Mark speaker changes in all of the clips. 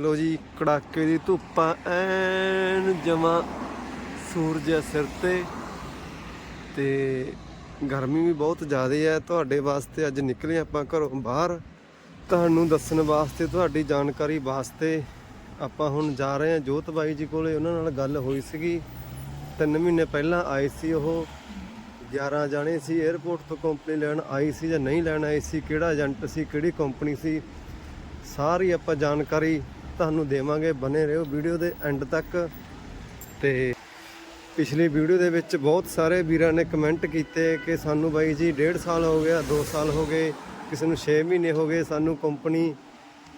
Speaker 1: ਲੋ ਜੀ, ਕੜਾਕੇ ਦੀ ਧੁੱਪਾਂ ਐਨ ਜਮਾ ਸੂਰਜ ਸਿਰ ਤੇ। ਤੇ ਗਰਮੀ ਵੀ ਬਹੁਤ ਜ਼ਿਆਦਾ ਹੈ ਤੁਹਾਡੇ ਵਾਸਤੇ ਅੱਜ ਨਿਕਲੇ ਆਪਾਂ ਘਰੋਂ ਬਾਹਰ। ਤੁਹਾਨੂੰ ਦੱਸਣ ਵਾਸਤੇ, ਤੁਹਾਡੀ ਜਾਣਕਾਰੀ ਵਾਸਤੇ ਆਪਾਂ ਹੁਣ ਜਾ ਰਹੇ ਹਾਂ ਜੋਤ ਬਾਈ ਜੀ ਕੋਲੇ ਉਹਨਾਂ ਨਾਲ ਗੱਲ ਹੋਈ ਸੀਗੀ। ਤਿੰਨ ਮਹੀਨੇ ਪਹਿਲਾਂ ਆਏ ਸੀ ਉਹ। 11 ਜਾਣੇ ਸੀ 에어ਪੋਰਟ ਤੋਂ ਕੰਪਨੀ ਲੈਣ ਆਈ ਸੀ ਜਾਂ ਨਹੀਂ ਲੈਣ ਆਈ ਸੀ, ਕਿਹੜਾ ਏਜੰਟ ਸੀ, ਕਿਹੜੀ ਕੰਪਨੀ ਸੀ, ਸਾਰੀ ਆਪਾਂ ਜਾਣਕਾਰੀ ਤੁਹਾਨੂੰ ਦੇਵਾਂਗੇ ਬਨੇ ਰਹੋ ਵੀਡੀਓ ਦੇ ਐਂਡ ਤੱਕ। ਤੇ ਪਿਛਲੀ ਵੀਡੀਓ ਦੇ ਵਿੱਚ ਬਹੁਤ ਸਾਰੇ ਵੀਰਾਂ ਨੇ ਕਮੈਂਟ ਕੀਤੇ ਕਿ ਸਾਨੂੰ ਬਾਈ ਜੀ 1.5 ਸਾਲ ਹੋ ਗਿਆ 2 ਸਾਲ ਹੋ ਗਏ, ਕਿਸੇ ਨੂੰ 6 ਮਹੀਨੇ ਹੋ ਗਏ, ਸਾਨੂੰ ਕੰਪਨੀ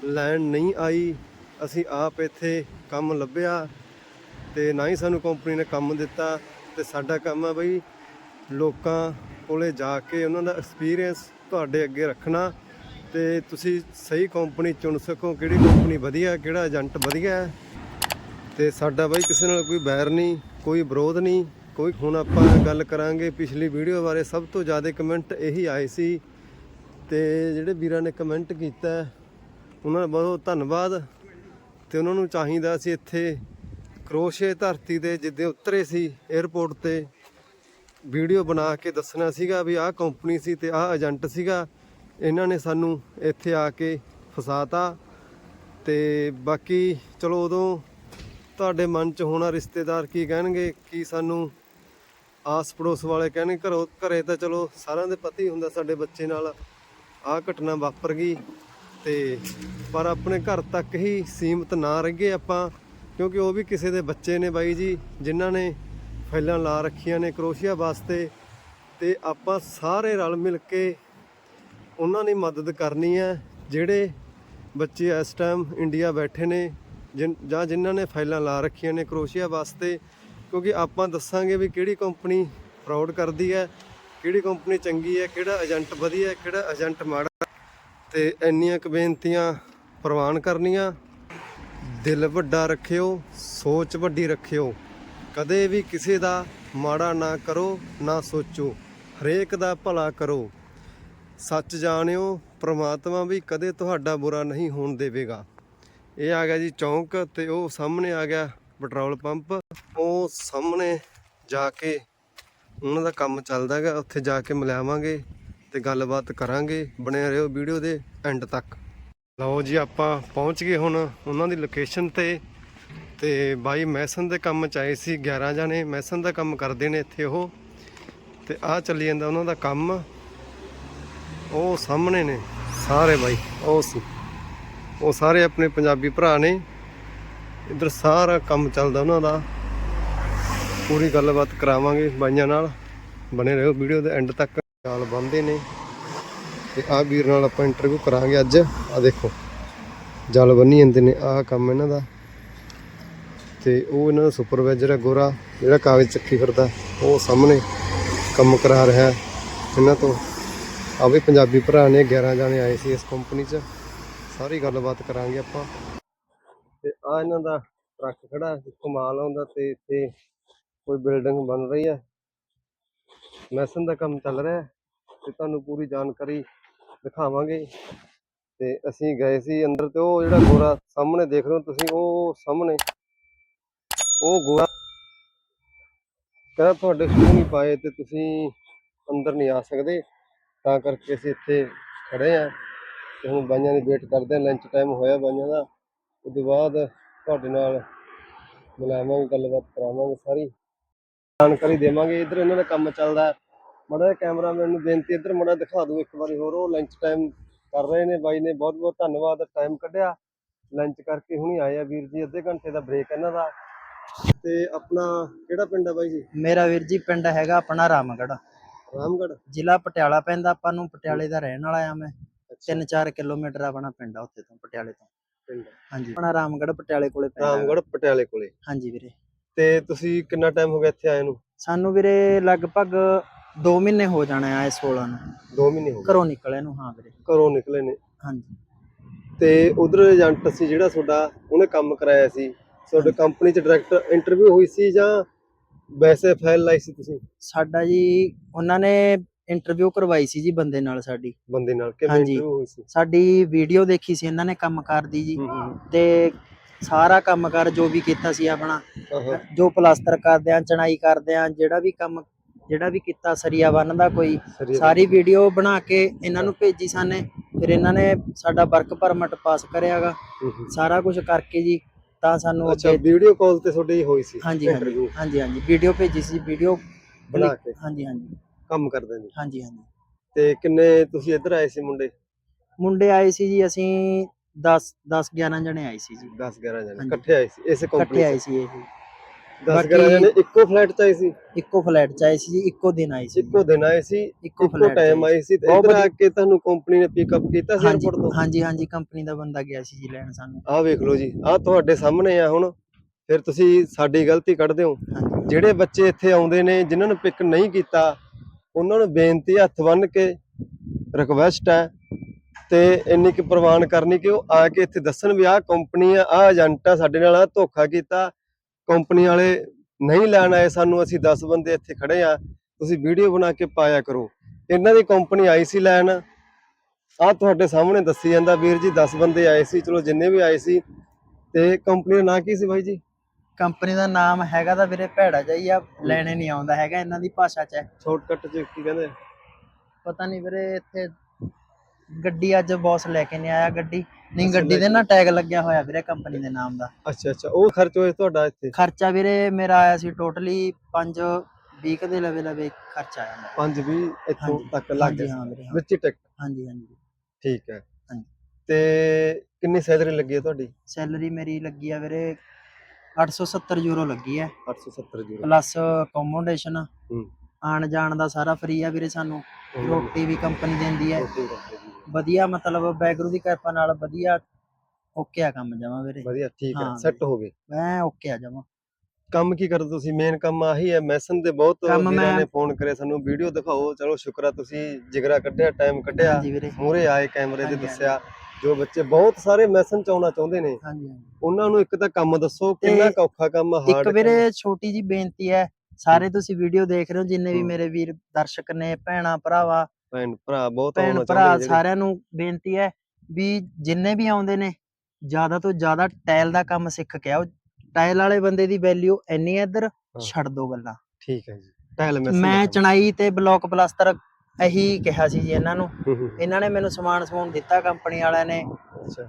Speaker 1: ਲੈਣ ਨਹੀਂ ਆਈ। ਅਸੀਂ ਆਪ ਇੱਥੇ ਕੰਮ ਲੱਭਿਆ ਤੇ ਨਾ ਹੀ ਸਾਨੂੰ ਕੰਪਨੀ ਨੇ ਕੰਮ ਦਿੱਤਾ ਤੇ ਸਾਡਾ ਕੰਮ ਆ ਬਈ ਲੋਕਾਂ ਕੋਲੇ ਜਾ ਕੇ ਉਹਨਾਂ ਦਾ ਐਕਸਪੀਰੀਅੰਸ ਤੁਹਾਡੇ ਅੱਗੇ ਰੱਖਣਾ। ਤੇ ਤੁਸੀਂ ਸਹੀ ਕੰਪਨੀ ਚੁਣ ਸਕੋ, ਕਿਹੜੀ ਕੰਪਨੀ ਵਧੀਆ, ਕਿਹੜਾ ਏਜੰਟ ਵਧੀਆ ਹੈ। ਤੇ ਸਾਡਾ ਬਾਈ ਕਿਸੇ ਨਾਲ ਕੋਈ ਬੈਰ ਨਹੀਂ, ਕੋਈ ਵਿਰੋਧ ਨਹੀਂ। ਕੋਈ ਹੁਣ ਆਪਾਂ ਗੱਲ ਕਰਾਂਗੇ ਪਿਛਲੀ ਵੀਡੀਓ ਬਾਰੇ, ਸਭ ਤੋਂ ਜ਼ਿਆਦਾ ਕਮੈਂਟ ਇਹੀ ਆਏ ਸੀ। ਤੇ ਜਿਹੜੇ ਵੀਰਾਂ ਨੇ ਕਮੈਂਟ ਕੀਤਾ, ਉਹਨਾਂ ਦਾ ਬਹੁਤ ਧੰਨਵਾਦ। ਤੇ ਉਹਨਾਂ ਨੂੰ ਚਾਹੀਦਾ ਸੀ ਇੱਥੇ ਕਰੋਸ਼ੇ ਧਰਤੀ ਦੇ ਜਿੱਦੇ ਉਤਰੇ ਸੀ 에어ਪੋਰਟ ਤੇ, ਵੀਡੀਓ ਬਣਾ ਕੇ ਦੱਸਣਾ ਸੀਗਾ ਵੀ ਆਹ ਕੰਪਨੀ ਸੀ ਤੇ ਆਹ ਏਜੰਟ ਸੀਗਾ। ਇਹਨਾਂ ਨੇ ਸਾਨੂੰ ਇੱਥੇ ਆ ਕੇ ਫਸਾਤਾ ਤੇ ਬਾਕੀ ਚਲੋ ਉਦੋਂ ਤੁਹਾਡੇ ਮਨ 'ਚ ਹੋਣਾ ਰਿਸ਼ਤੇਦਾਰ ਕੀ ਕਹਿਣਗੇ, ਕੀ ਸਾਨੂੰ ਆਸ ਪੜੋਸ ਵਾਲੇ ਕਹਿਣਗੇ? ਘਰੋਂ, ਘਰੇ ਤਾਂ ਚਲੋ ਸਾਰਿਆਂ ਦੇ ਪਤੀ ਹੁੰਦਾ ਸਾਡੇ ਬੱਚੇ ਨਾਲ। ਆਹ ਘਟਨਾ ਵਾਪਰ ਗਈ ਤੇ ਪਰ ਆਪਣੇ ਘਰ ਤੱਕ ਹੀ ਸੀਮਤ ਨਾ ਰਹਿ ਆਪਾਂ, ਕਿਉਂਕਿ ਉਹ ਵੀ ਕਿਸੇ ਦੇ ਬੱਚੇ ਨੇ ਬਾਈ ਜੀ, ਜਿਨ੍ਹਾਂ ਨੇ ਫਾਈਲਾਂ ਲਾ ਰੱਖੀਆਂ ਨੇ ਕਰੋਸ਼ੀਆ ਵਾਸਤੇ ਤੇ ਆਪਾਂ ਸਾਰੇ ਰਲ ਮਿਲ ਕੇ ਉਹਨਾਂ ਦੀ ਮਦਦ ਕਰਨੀ ਹੈ, ਜਿਹੜੇ ਬੱਚੇ ਇਸ ਟਾਈਮ ਇੰਡੀਆ ਬੈਠੇ ਨੇ, ਜਿਨ- ਜਾਂ ਜਿਨ੍ਹਾਂ ਨੇ ਫਾਈਲਾਂ ਲਾ ਰੱਖੀਆਂ ਨੇ ਕਰੋਸ਼ੀਆ ਵਾਸਤੇ, ਕਿਉਂਕਿ ਆਪਾਂ ਦੱਸਾਂਗੇ ਵੀ ਕਿਹੜੀ ਕੰਪਨੀ ਫਰਾਡ ਕਰਦੀ ਹੈ, ਕਿਹੜੀ ਕੰਪਨੀ ਚੰਗੀ ਹੈ, ਕਿਹੜਾ ਏਜੰਟ ਵਧੀਆ ਕਿਹੜਾ ਏਜੰਟ ਮਾੜਾ ਹੈ। ਤੇ ਇੰਨੀਆਂ ਕੁ ਬੇਨਤੀਆਂ ਪ੍ਰਵਾਨ ਕਰਨੀਆਂ। ਦਿਲ ਵੱਡਾ ਰੱਖਿਓ, ਸੋਚ ਵੱਡੀ ਰੱਖਿਓ। ਕਦੇ ਵੀ ਕਿਸੇ ਦਾ ਮਾੜਾ ਨਾ ਕਰੋ, ਨਾ ਸੋਚੋ। ਹਰੇਕ ਦਾ ਭਲਾ ਕਰੋ। ਸੱਚ ਜਾਣਿਓ, ਪ੍ਰਮਾਤਮਾ ਵੀ ਕਦੇ ਤੁਹਾਡਾ ਬੁਰਾ ਨਹੀਂ ਹੋਣ ਦੇਵੇਗਾ। ਇਹ ਆ ਗਿਆ ਜੀ ਚੌਂਕ ਤੇ ਉਹ ਸਾਹਮਣੇ ਆ ਗਿਆ ਪੈਟਰੋਲ ਪੰਪ। ਉਹ ਸਾਹਮਣੇ ਜਾ ਕੇ ਉਹਨਾਂ ਦਾ ਕੰਮ ਚੱਲਦਾ ਹੈਗਾ, ਉੱਥੇ ਜਾ ਕੇ ਮਿਲਾਵਾਂਗੇ ਤੇ ਗੱਲਬਾਤ ਕਰਾਂਗੇ ਬਣੇ ਰਹੋ ਵੀਡੀਓ ਦੇ ਐਂਡ ਤੱਕ। ਲਓ ਜੀ ਆਪਾਂ ਪਹੁੰਚ ਗਏ ਹੁਣ ਉਹਨਾਂ ਦੀ ਲੋਕੇਸ਼ਨ ਤੇ ਤੇ ਬਾਈ ਮੈਸਨ ਦੇ ਕੰਮ ਚ ਆਏ ਸੀ 11 ਜਣੇ ਮੈਸਨ ਦਾ ਕੰਮ ਕਰਦੇ ਨੇ ਇੱਥੇ ਉਹ। ਤੇ ਆ ਚੱਲੀ ਜਾਂਦਾ ਉਹਨਾਂ ਦਾ ਕੰਮ। ਉਹ ਸਾਹਮਣੇ ਨੇ, ਸਾਰੇ ਬਾਈ, ਉਹ ਸੀ। ਉਹ ਸਾਰੇ ਆਪਣੇ ਪੰਜਾਬੀ ਭਰਾ ਨੇ। ਇੱਧਰ ਸਾਰਾ ਕੰਮ ਚੱਲਦਾ ਉਹਨਾਂ ਦਾ। ਪੂਰੀ ਗੱਲਬਾਤ ਕਰਾਵਾਂਗੇ ਬਾਈਆਂ ਨਾਲ। ਬਣੇ ਰਹੋ ਵੀਡੀਓ ਦੇ ਐਂਡ ਤੱਕ। ਚਾਲ ਬੰਦੇ ਨੇ। ਤੇ ਆ ਵੀਰ ਨਾਲ ਆਪਾਂ ਇੰਟਰਵਿਊ ਕਰਾਂਗੇ ਅੱਜ। ਆ ਦੇਖੋ, ਜਲ ਬੰਨੀ ਜਾਂਦੇ ਨੇ, ਆਹ ਕੰਮ ਇਹਨਾਂ ਦਾ। ਤੇ ਉਹ ਇਹਨਾਂ ਦਾ ਸੁਪਰਵਾਈਜ਼ਰ ਹੈ ਗੋਰਾ, ਜਿਹੜਾ ਕਾਗਜ਼ ਚੱਕੀ ਫਿਰਦਾ, ਉਹ ਸਾਹਮਣੇ ਕੰਮ ਕਰਾ ਰਿਹਾ ਇਹਨਾਂ ਤੋਂ ਆ ਵੀ ਪੰਜਾਬੀ ਭਰਾ ਨੇ 11 ਜਾਣੇ ਆਏ ਸੀ ਇਸ ਕੰਪਨੀ 'ਚ। ਸਾਰੀ ਗੱਲਬਾਤ ਕਰਾਂਗੇ ਆਪਾਂ। ਤੇ ਆ ਇਹਨਾਂ ਦਾ ਟਰੱਕ ਖੜਾ ਜਿੱਥੋਂ ਆਉਂਦਾ ਤੇ ਇੱਥੇ ਕੋਈ ਬਿਲਡਿੰਗ ਬਣ ਰਹੀ ਹੈ। ਮੈਸਨ ਦਾ ਕੰਮ ਚੱਲ ਰਿਹਾ ਤੇ ਤੁਹਾਨੂੰ ਪੂਰੀ ਜਾਣਕਾਰੀ ਦਿਖਾਵਾਂਗੇ। ਤੇ ਅਸੀਂ ਗਏ ਸੀ ਅੰਦਰ ਤੇ ਉਹ ਜਿਹੜਾ ਗੋਰਾ ਸਾਹਮਣੇ ਦੇਖ ਰਹੇ ਹੋ ਤੁਸੀਂ, ਉਹ ਸਾਹਮਣੇ, ਉਹ ਗੋਰਾ ਕਹਿੰਦਾ ਤੁਹਾਡੇ ਸ਼ੂ ਨਹੀਂ ਪਾਏ ਤੇ ਤੁਸੀਂ ਅੰਦਰ ਨਹੀਂ ਆ ਸਕਦੇ। ਤਾਂ ਕਰਕੇ ਅਸੀਂ ਇੱਥੇ ਖੜੇ ਆ ਤੇ ਹੁਣ ਬਾਈਆਂ ਦੀ ਵੇਟ ਕਰਦੇ ਆ ਲੰਚ ਟਾਈਮ ਹੋਇਆ ਬਾਈਆਂ ਦਾ। ਉਸ ਤੋਂ ਬਾਅਦ ਤੁਹਾਡੇ ਨਾਲ ਮਿਲਾਵਾਂਗੇ, ਗੱਲਬਾਤ ਕਰਾਵਾਂਗੇ ਸਾਰੀ। ਜਾਣਕਾਰੀ ਦੇਵਾਂਗੇ, ਇੱਧਰ ਇਹਨਾਂ ਦਾ ਕੰਮ ਚੱਲਦਾ ਹੈ। ਮਾੜਾ ਜਿਹਾ ਕੈਮਰਾਮੈਨ ਨੂੰ ਬੇਨਤੀ, ਇੱਧਰ ਮਾੜਾ ਦਿਖਾ ਦਿਓ ਇੱਕ ਵਾਰੀ ਹੋਰ, ਉਹ ਲੰਚ ਟਾਈਮ ਕਰ ਰਹੇ ਨੇ। ਬਾਈ ਨੇ ਬਹੁਤ ਬਹੁਤ ਧੰਨਵਾਦ ਟਾਈਮ ਕੱਢਿਆ। ਲੰਚ ਕਰਕੇ ਹੁਣੀ ਆਏ ਆ ਵੀਰ ਜੀ, ਅੱਧੇ ਘੰਟੇ ਦਾ ਬ੍ਰੇਕ ਇਹਨਾਂ ਦਾ। ਤੇ ਆਪਣਾ ਕਿਹੜਾ ਪਿੰਡ ਆ ਬਾਈ ਜੀ?
Speaker 2: ਮੇਰਾ ਵੀਰ ਜੀ, ਪਿੰਡ ਹੈਗਾ ਆਪਣਾ ਰਾਮਗੜ੍ਹ।
Speaker 1: ਰਾਮਗੜ੍ਹ?
Speaker 2: ਜ਼ਿਲ੍ਹਾ ਪਟਿਆਲਾ ਪੈਂਦਾ ਆਪਾਂ ਨੂੰ ਪਟਿਆਲੇ ਦਾ ਰਹਿਣ ਵਾਲਾ ਆ ਮੈਂ। 3-4 ਕਿਲੋਮੀਟਰ ਆਪਣਾ ਪਿੰਡ ਆ ਉੱਥੇ ਤੋਂ ਪਟਿਆਲੇ ਤੋਂ।
Speaker 1: ਪਿੰਡ।
Speaker 2: ਹਾਂਜੀ। ਆਪਣਾ ਰਾਮਗੜ੍ਹ ਪਟਿਆਲੇ ਕੋਲੇ ਪੈਂਦਾ। ਹੈਗਾ।
Speaker 1: ਰਾਮਗੜ੍ਹ ਪਟਿਆਲੇ ਕੋਲੇ?
Speaker 2: ਹਾਂਜੀ ਵੀਰੇ।
Speaker 1: ਤੇ ਤੁਸੀਂ ਕਿੰਨਾ ਟਾਈਮ ਹੋ ਗਿਆ ਇੱਥੇ ਆਏ ਨੂੰ?
Speaker 2: ਸਾਨੂੰ ਵੀਰੇ ਲਗਭਗ 2 ਮਹੀਨੇ ਹੋ ਜਾਣੇ ਆ ਇਸ 16 ਨੂੰ।
Speaker 1: 2 ਮਹੀਨੇ ਹੋ ਗਏ।
Speaker 2: ਘਰੋਂ ਨਿਕਲੇ ਨੂੰ ਹਾਂ ਵੀਰੇ।
Speaker 1: ਘਰੋਂ ਨਿਕਲੇ ਨੇ।
Speaker 2: ਹਾਂਜੀ।
Speaker 1: ਤੇ ਉਧਰ ਏਜੰਟ ਸੀ ਜਿਹੜਾ ਤੁਹਾਡਾ ਉਹਨੇ ਕੰਮ ਕਰਾਇਆ ਸੀ। ਤੁਹਾਡੇ ਕੰਪਨੀ ਚ ਡਾਇਰੈਕਟ ਇੰਟਰਵਿਊ ਹੋਈ ਸੀ ਜਾਂ ਵੈਸੇ ਫਾਈਲ ਲਾਈ ਸੀ ਤੁਸੀਂ?
Speaker 2: ਸਾਡਾ ਜੀ ਉਹਨਾਂ ਨੇ ਇੰਟਰਵਿਊ ਕਰਵਾਈ ਸੀ ਜੀ ਬੰਦੇ ਨਾਲ ਸਾਡੀ।
Speaker 1: ਬੰਦੇ ਨਾਲ ਕਿਵੇਂ
Speaker 2: ਹਾਂਜੀ।
Speaker 1: ਇੰਟਰਵਿਊ ਹੋਈ ਸੀ?
Speaker 2: ਸਾਡੀ ਵੀਡੀਓ ਦੇਖੀ ਸੀ ਇਹਨਾਂ ਨੇ ਕੰਮਕਾਰ ਦੀ ਜੀ।
Speaker 1: ਹੂੰ, ਹੂੰ,
Speaker 2: ਤੇ ਸਾਰਾ ਕੰਮ ਕਰ ਜੋ ਵੀ ਕੀਤਾ ਸੀ ਆਪਣਾ
Speaker 1: ਹਾਂ ਹਾਂ
Speaker 2: ਜੋ ਪਲਾਸਟਰ ਕਰਦੇ ਆ ਚਣਾਈ ਕਰਦੇ ਆ ਜਿਹੜਾ ਵੀ ਕੰਮ ਜਿਹੜਾ ਵੀ ਕੀਤਾ ਸਰੀਆ ਬੰਨਦਾ ਕੋਈ
Speaker 1: ਸਰੀਰ
Speaker 2: ਸਾਰੀ ਵੀਡੀਓ ਬਣਾ ਕੇ ਇਹਨਾਂ ਨੂੰ ਭੇਜੀ ਸਾਨੇ। ਫਿਰ ਇਹਨਾਂ ਨੇ ਸਾਡਾ ਵਰਕ ਪਰਮਿਟ ਪਾਸ ਕਰਿਆਗਾ।
Speaker 1: ਹੂੰ, ਹੂੰ।
Speaker 2: ਸਾਰਾ ਕੁਝ ਕਰਕੇ ਜੀ ਤਾਂ ਸਾਨੂੰ
Speaker 1: ਅੱਛਾ
Speaker 2: ਅੱਗੇ
Speaker 1: ਵੀਡੀਓ ਕਾਲ ਤੇ ਤੁਹਾਡੀ ਹੋਈ ਸੀ
Speaker 2: ਹਾਂਜੀ ਹਾਂਜੀ ਹਾਂਜੀ ਹਾਂਜੀ। ਵੀਡੀਓ ਭੇਜੀ ਸੀ ਵੀਡੀਓ
Speaker 1: ਬਣਾ ਕੇ।
Speaker 2: ਹਾਂਜੀ ਹਾਂਜੀ।
Speaker 1: ਕੰਮ ਕਰਦੇ ਨੇ।
Speaker 2: ਹਾਂਜੀ ਹਾਂਜੀ।
Speaker 1: ਤੇ ਕਿੰਨੇ ਤੁਸੀਂ ਇੱਧਰ ਆਏ ਸੀ ਮੁੰਡੇ?
Speaker 2: ਮੁੰਡੇ ਆਏ ਸੀ ਜੀ ਅਸੀਂ 10 10 11 ਜਣੇ ਆਏ ਸੀ ਜੀ।
Speaker 1: 10 11 ਜਣੇ।
Speaker 2: ਹਾਂਜੀ।
Speaker 1: ਇਕੱਠੇ ਆਏ ਸੀ ਇਸੇ
Speaker 2: ਇਕੱਠੇ
Speaker 1: ਕੰਪਨੀ
Speaker 2: ਆਏ ਸੀ ਇਹ
Speaker 1: 10
Speaker 2: ਬਾਕੀ-
Speaker 1: 11 ਜਣੇ ਇੱਕੋ ਫਲੈਟ 'ਚ ਆਏ ਸੀ?
Speaker 2: ਇੱਕੋ ਫਲੈਟ ਚ ਆਏ ਸੀ ਜੀ ਇੱਕੋ ਦਿਨ ਆਏ ਸੀ। ਜੀ।
Speaker 1: ਇੱਕੋ ਦਿਨ ਆਏ ਸੀ
Speaker 2: ਇੱਕੋ
Speaker 1: ਇੱਕੋ
Speaker 2: ਫਲੈਟ
Speaker 1: ਟਾਈਮ ਆਏ ਸੀ ਤੇ
Speaker 2: ਬਹੁਤ
Speaker 1: ਇੱਧਰ ਆ
Speaker 2: ਵਧੀਆ-
Speaker 1: ਕੇ ਤੁਹਾਨੂੰ ਕੰਪਨੀ ਨੇ ਪਿਕਅਪ ਕੀਤਾ ਸੀ
Speaker 2: ਹਾਂਜੀ
Speaker 1: 에어ਪੋਰਟ ਤੋਂ?
Speaker 2: ਹਾਂਜੀ ਹਾਂਜੀ ਕੰਪਨੀ ਦਾ ਬੰਦਾ ਗਿਆ ਸੀ ਜੀ ਲੈਣ ਸਾਨੂੰ।
Speaker 1: ਆਹ ਵੇਖ ਲਓ ਜੀ ਆਹ ਤੁਹਾਡੇ ਸਾਹਮਣੇ ਆ ਹੁਣ। ਫਿਰ ਤੁਸੀਂ ਸਾਡੀ ਗਲਤੀ ਕੱਢਦੇ ਹੋ।
Speaker 2: ਹਾਂਜੀ।
Speaker 1: ਜਿਹੜੇ ਬੱਚੇ ਇੱਥੇ ਆਉਂਦੇ ਨੇ ਜਿਨ੍ਹਾਂ ਨੂੰ ਪਿਕ ਨਹੀਂ ਕੀਤਾ ਉਹਨਾਂ ਨੂੰ ਬੇਨਤੀ ਹੱਥ ਬੰਨ ਕੇ ਰਿਕਵੈਸਟ ਹੈ ਤੇ ਇੰਨੀ ਕੁ ਪ੍ਰਵਾਨ ਕਰਨੀ ਕਿ ਉਹ ਆ ਕੇ ਇੱਥੇ ਦੱਸਣ ਵੀ ਆਹ ਕੰਪਨੀ ਆ ਆਹ ਏਜੰਟ ਆ ਸਾਡੇ ਨਾਲ ਧੋਖਾ ਕੀਤਾ। ਕੰਪਨੀ ਵਾਲੇ ਨਹੀਂ ਲੈਣ ਆਏ ਸਾਨੂੰ ਅਸੀਂ 10 ਬੰਦੇ ਇੱਥੇ ਖੜੇ ਆ ਤੁਸੀਂ ਵੀਡੀਓ ਬਣਾ ਕੇ ਪਾਇਆ ਕਰੋ। ਇਹਨਾਂ ਦੀ ਕੰਪਨੀ ਆਈ ਸੀ ਲੈਣ। ਆਹ ਤੁਹਾਡੇ ਸਾਹਮਣੇ ਦੱਸੀ ਜਾਂਦਾ ਵੀਰ ਜੀ 10 ਬੰਦੇ ਆਏ ਸੀ ਚਲੋ ਜਿੰਨੇ ਵੀ ਆਏ ਸੀ। ਤੇ ਕੰਪਨੀ ਦਾ ਨਾਂ ਕੀ ਸੀ ਬਾਈ ਜੀ?
Speaker 2: ਕੰਪਨੀ ਦਾ ਨਾਮ ਹੈਗਾ ਤਾਂ ਵੀਰੇ ਭੈੜਾ ਜਾਈ ਆ ਲੈਣੇ ਨਹੀਂ ਆਉਂਦਾ ਹੈਗਾ ਇਹਨਾਂ ਦੀ ਭਾਸ਼ਾ ਚ।
Speaker 1: ਸ਼ਾਰਟਕਟ ਚ ਕੀ ਕਹਿੰਦੇ?
Speaker 2: ਪਤਾ ਨਹੀਂ ਵੀਰੇ ਇੱਥੇ ਗੱਡੀ ਅੱਜ ਬੌਸ ਲੈ ਕੇ ਨਹੀਂ ਆਇਆ ਗੱਡੀ। ਨਹੀਂ ਗੱਡੀ ਦੇ ਨਾ ਟੈਗ ਲੱਗਿਆ ਹੋਇਆ ਵੀਰੇ ਕੰਪਨੀ ਦੇ ਨਾਮ ਦਾ।
Speaker 1: ਅੱਛਾ ਅੱਛਾ ਉਹ ਖਰਚ ਹੋਇਆ ਤੁਹਾਡਾ ਇੱਥੇ?
Speaker 2: ਖਰਚਾ ਵੀਰੇ ਮੇਰਾ ਆਇਆ ਸੀ ਟੋਟਲੀ 5 20 ਦੇ ਲਵੇ ਲਵੇ ਖਰਚਾ ਆਇਆ ਮੇਰਾ।
Speaker 1: 5 20 ਇੱਥੋਂ ਤੱਕ ਲੱਗ ਗਿਆ।
Speaker 2: ਹਾਂ ਵੀਰੇ ਹਾਂ।
Speaker 1: ਵਿੱਚ ਟਿਕਟ
Speaker 2: ਹਾਂਜੀ ਹਾਂਜੀ।
Speaker 1: ਠੀਕ ਹੈ।
Speaker 2: ਹਾਂਜੀ।
Speaker 1: ਤੇ ਕਿੰਨੀ ਸੈਲਰੀ ਲੱਗੀ ਹੈ ਤੁਹਾਡੀ?
Speaker 2: ਸੈਲਰੀ ਮੇਰੀ ਲੱਗੀ ਆ ਵੀਰੇ 870 ਯੂਰੋ ਲੱਗੀ ਹੈ।
Speaker 1: 870 ਜੀਰੋ
Speaker 2: ਪਲੱਸ ਅਕੋਮੋਡੇਸ਼ਨ
Speaker 1: ਹੂੰ।
Speaker 2: ਆਣ ਜਾਣ ਦਾ ਸਾਰਾ ਫ੍ਰੀ ਆ ਵੀਰੇ ਸਾਨੂੰ। ਰੋਟੀ ਵੀ ਕੰਪਨੀ ਦਿੰਦੀ ਹੈ। ਵਧੀਆ ਮਤਲਬ ਬੈਗਰੂ ਦੀ ਕਿਰਪਾ ਨਾਲ ਵਧੀਆ ਓਕੇ ਆ ਕੰਮ ਜਮਾ ਵੀਰੇ।
Speaker 1: ਵਧੀਆ ਠੀਕ ਹੈ
Speaker 2: ਹਾਂ
Speaker 1: ਸੈੱਟ ਹੋ ਗਏ।
Speaker 2: ਮੈਂ ਓਕੇ ਆ ਜਮਾ।
Speaker 1: ਕੰਮ ਕੀ ਕਰਦੇ ਤੁਸੀਂ? ਮੇਨ ਕੰਮ ਆਹੀ ਹੈ ਮੈਸਨ ਦੇ ਬਹੁਤ
Speaker 2: ਕੰਮ
Speaker 1: ਵੀਰਾਂ
Speaker 2: ਮੈਂ-
Speaker 1: ਨੇ ਫੋਨ ਕਰੇ ਸਾਨੂੰ ਵੀਡੀਓ ਦਿਖਾਓ। ਚਲੋ ਸ਼ੁਕਰ ਆ ਤੁਸੀਂ ਜਿਗਰਾ ਕੱਢਿਆ ਟਾਈਮ ਕੱਢਿਆ।
Speaker 2: ਹਾਂਜੀ ਵੀਰੇ।
Speaker 1: ਮੂਹਰੇ ਆਏ ਕੈਮਰੇ ਤੇ
Speaker 2: ਹਾਂਜੀ,
Speaker 1: ਦੱਸਿਆ। ਜੋ ਬੱਚੇ ਬਹੁਤ ਸਾਰੇ ਮੈਸਨ ਚ ਆਉਣਾ ਚਾਹੁੰਦੇ ਨੇ
Speaker 2: ਹਾਂਜੀ ਹਾਂਜੀ।
Speaker 1: ਉਹਨਾਂ ਨੂੰ ਇੱਕ ਤਾਂ ਕੰਮ ਦੱਸੋ
Speaker 2: ਤੇ
Speaker 1: ਕਿੰਨਾ ਔਖਾ ਕੰਮ ਹਾਰਡ
Speaker 2: ਇੱਕ ਵੀਰੇ ਛੋਟੀ ਜੀ ਬੇਨਤੀ ਹੈ ਸਾਰੇ ਤੁਸੀਂ ਵੀਡੀਓ ਦੇਖ ਰਹੇ ਹੋ ਜਿੰਨੇ ਵੀ। ਮੇਰੇ ਵੀਰ ਦਰਸ਼ਕ ਨੇ ਭੈਣਾ ਭਰਾਵਾ
Speaker 1: ਭੈਣ ਭਰਾ ਬਹੁਤ
Speaker 2: ਭੈਣ ਭਰਾ। ਸਾਰਿਆਂ ਨੂੰ ਬੇਨਤੀ ਹੈ ਵੀ ਜਿੰਨੇ ਵੀ ਆਉਂਦੇ ਨੇ ਜ਼ਿਆਦਾ ਤੋਂ ਜ਼ਿਆਦਾ ਟਾਇਲ ਦਾ ਕੰਮ ਸਿੱਖ ਕੇ ਆਓ। ਟਾਇਲ ਵਾਲੇ ਬੰਦੇ ਦੀ ਵੈਲਿਊ ਇੰਨੀ ਹੈ ਇੱਧਰ ਛੱਡ ਦੋ ਗੱਲਾਂ।
Speaker 1: ਠੀਕ ਹੈ ਜੀ ਟਾਇਲ
Speaker 2: ਮੈਂ ਚਣਾਈ ਤੇ ਬਲੌਕ ਪਲਾਸਟਰ ਇਹੀ ਕਿਹਾ ਸੀ ਜੀ ਇਹਨਾਂ ਨੂੰ। ਇਹਨਾਂ ਨੇ ਮੈਨੂੰ ਸਮਾਨ ਸਮੂਨ ਦਿੱਤਾ ਕੰਪਨੀ ਵਾਲਿਆਂ ਨੇ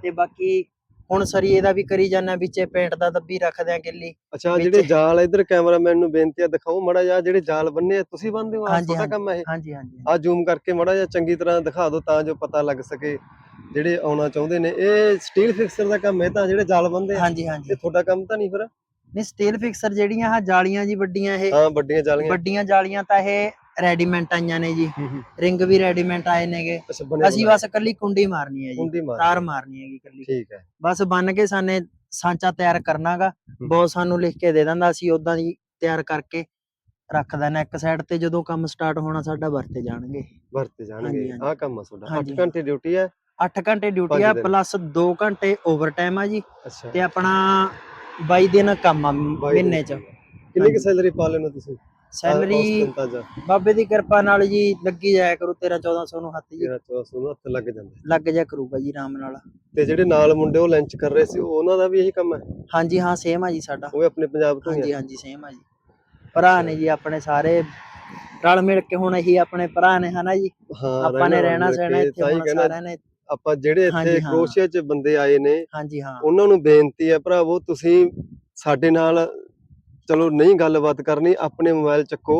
Speaker 2: ਤੇ ਬਾਕੀ ਹੁਣ ਸਰੀਏ ਦਾ ਵੀ ਕਰੀ ਜਾਂਦਾ ਵਿੱਚੇ ਪੇਂਟ ਦਾ ਦੱਬੀ ਰੱਖਦੇ ਆ ਗਿੱਲੀ।
Speaker 1: ਅੱਛਾ ਜਿਹੜੇ ਜਾਲ ਇਧਰ ਕੈਮਰਾਮੈਨ ਨੂੰ ਬੇਨਤੀ ਆ ਦਿਖਾਓ ਮੜਾ ਜਿਹਾ ਜਿਹੜੇ ਜਾਲ ਬੰਨੇ ਆ ਤੁਸੀਂ ਬੰਨਦੇ ਹੋ? ਆ
Speaker 2: ਹਾਂਜੀ।
Speaker 1: ਕੰਮ ਹੈ ਇਹ।
Speaker 2: ਹਾਂਜੀ ਹਾਂਜੀ
Speaker 1: ਆ ਜ਼ੂਮ ਕਰਕੇ ਮੜਾ ਜਿਹਾ ਚੰਗੀ ਤਰ੍ਹਾਂ ਦਿਖਾ ਦਿਓ ਤਾਂ ਜੋ ਪਤਾ ਲੱਗ ਸਕੇ ਜਿਹੜੇ ਆਉਣਾ ਚਾਹੁੰਦੇ ਨੇ। ਇਹ ਸਟੀਲ ਫਿਕਸਰ ਦਾ ਕੰਮ ਹੈ ਤਾਂ ਜਿਹੜੇ ਜਾਲ ਬੰਨਦੇ ਆ?
Speaker 2: ਹਾਂਜੀ ਹਾਂਜੀ।
Speaker 1: ਇਹ ਤੁਹਾਡਾ ਕੰਮ ਤਾਂ ਨਹੀਂ ਫਿਰ?
Speaker 2: ਨਹੀਂ ਸਟੀਲ ਫਿਕਸਰ ਜਿਹੜੀਆਂ ਆ ਜਾਲੀਆਂ ਜੀ ਵੱਡੀਆਂ ਇਹ।
Speaker 1: ਹਾਂ ਵੱਡੀਆਂ ਜਾਲੀਆਂ।
Speaker 2: ਵੱਡੀਆਂ ਜਾਲੀਆਂ ਤਾਂ ਇਹ ਰੈਡੀਮੈਂਟ ਆਈਆਂ ਨੇ ਜੀ।
Speaker 1: ਹੂੰ ਹੂੰ।
Speaker 2: ਰਿੰਗ ਵੀ ਰੈਡੀਮੈਂਟ ਆਏ ਨੇਗੇ।
Speaker 1: ਅੱਛਾ ਬਣੇ
Speaker 2: ਅਸੀਂ ਬਸ ਕੱਲੀ ਕੁੰਡੀ ਮਾਰਨੀ ਹੈ ਜੀ।
Speaker 1: ਕੁੰਡੀ ਮਾਰ
Speaker 2: ਤਾਰ ਮਾਰਨੀ ਹੈਗੀ ਕੱਲੀ
Speaker 1: ਠੀਕ ਹੈ।
Speaker 2: ਬਸ ਬੰਨ ਕੇ ਸਾਨੇ ਸਾਂਚਾ ਤਿਆਰ ਕਰਨਾਗਾ। ਬਹੁਤ ਸਾਨੂੰ ਲਿਖ ਕੇ ਦੇ ਦਿੰਦਾ। ਅਸੀਂ ਉਦਾਂ ਦੀ ਤਿਆਰ ਕਰਕੇ ਰੱਖ ਦੇਣਾ ਇੱਕ ਸਾਈਡ ਤੇ ਜਦੋਂ ਕੰਮ ਸਟਾਰਟ ਹੋਣਾ ਸਾਡਾ ਵਰਤੇ ਜਾਣਗੇ।
Speaker 1: ਵਰਤੇ ਜਾਣਗੇ।
Speaker 2: ਹਾਂਜੀ, ਹਾਂਜੀ।
Speaker 1: ਆਹ ਕੰਮ ਆ ਤੁਹਾਡਾ। 8
Speaker 2: ਹਾਂਜੀ।
Speaker 1: ਘੰਟੇ ਡਿਊਟੀ ਹੈ?
Speaker 2: 8 ਘੰਟੇ ਡਿਊਟੀ
Speaker 1: ਪੰਜ
Speaker 2: ਆ
Speaker 1: ਦਿਨ।
Speaker 2: ਪਲੱਸ 2 ਘੰਟੇ ਓਵਰ ਟਾਈਮ ਆ ਜੀ।
Speaker 1: ਅੱਛਾ।
Speaker 2: ਤੇ ਆਪਣਾ 22 ਦਿਨ ਕੰਮ ਆ
Speaker 1: ਬਾਈ
Speaker 2: ਮਹੀਨੇ ਚ।
Speaker 1: ਕਿੰਨੀ ਕੁ
Speaker 2: ਹਾਂਜੀ।
Speaker 1: ਸੈਲਰੀ ਪਾ ਲੈਣਾ ਤੁਸੀਂ?
Speaker 2: ਸੈਲਰੀ ਬਾਬੇ ਦੀ ਕਿਰਪਾ ਨਾਲ ਜੀ ਲੱਗੀ ਜਾਇਆ ਕਰੂ 13 1400 ਨੂੰ ਹੱਥ ਜੀ।
Speaker 1: 1300 ਨੂੰ ਹੱਥ ਲੱਗ ਜਾਂਦਾ।
Speaker 2: ਲੱਗ ਜਾ ਕਰੂਗਾ ਜੀ ਆਰਾਮ ਨਾਲ।
Speaker 1: ਤੇ ਜਿਹੜੇ ਨਾਲ ਮੁੰਡੇ ਉਹ ਲੰਚ ਕਰ ਰਹੇ ਸੀ ਉਹਨਾਂ ਦਾ ਵੀ ਇਹੀ ਕੰਮ ਹੈ?
Speaker 2: ਹਾਂਜੀ ਹਾਂ ਸੇਮ ਆ ਜੀ ਸਾਡਾ।
Speaker 1: ਉਹ ਆਪਣੇ ਪੰਜਾਬ ਤੋਂ
Speaker 2: ਹਾਂਜੀ ਹਾਂਜੀ ਸੇਮ ਆ ਜੀ। ਭਰਾ ਨੇ ਜੀ ਆਪਣੇ ਸਾਰੇ ਰਲ ਮਿਲ ਕੇ ਹੁਣ ਇਹੀ ਆਪਣੇ ਭਰਾ ਨੇ ਹਨਾ ਜੀ? ਆਪਾਂ ਨੇ
Speaker 1: ਰਹਿਣਾ
Speaker 2: ਸਹਿਣਾ ਇੱਥੇ ਹੁਣ ਸਾਰਿਆਂ ਨੇ।
Speaker 1: ਆਪਾਂ ਜਿਹੜੇ ਇੱਥੇ। ਕਰੋਸ਼ੀਆ 'ਚ ਬੰਦੇ ਆਏ ਨੇ
Speaker 2: ਹਾਂਜੀ ਹਾਂ।
Speaker 1: ਉਹਨਾਂ ਨੂੰ ਬੇਨਤੀ ਹੈ ਭਰਾਵੋ ਤੁਸੀਂ ਸਾਡੇ ਨਾਲ ਚਲੋ ਨਹੀਂ ਗੱਲਬਾਤ ਕਰਨੀ ਆਪਣੇ ਮੋਬਾਈਲ ਚੱਕੋ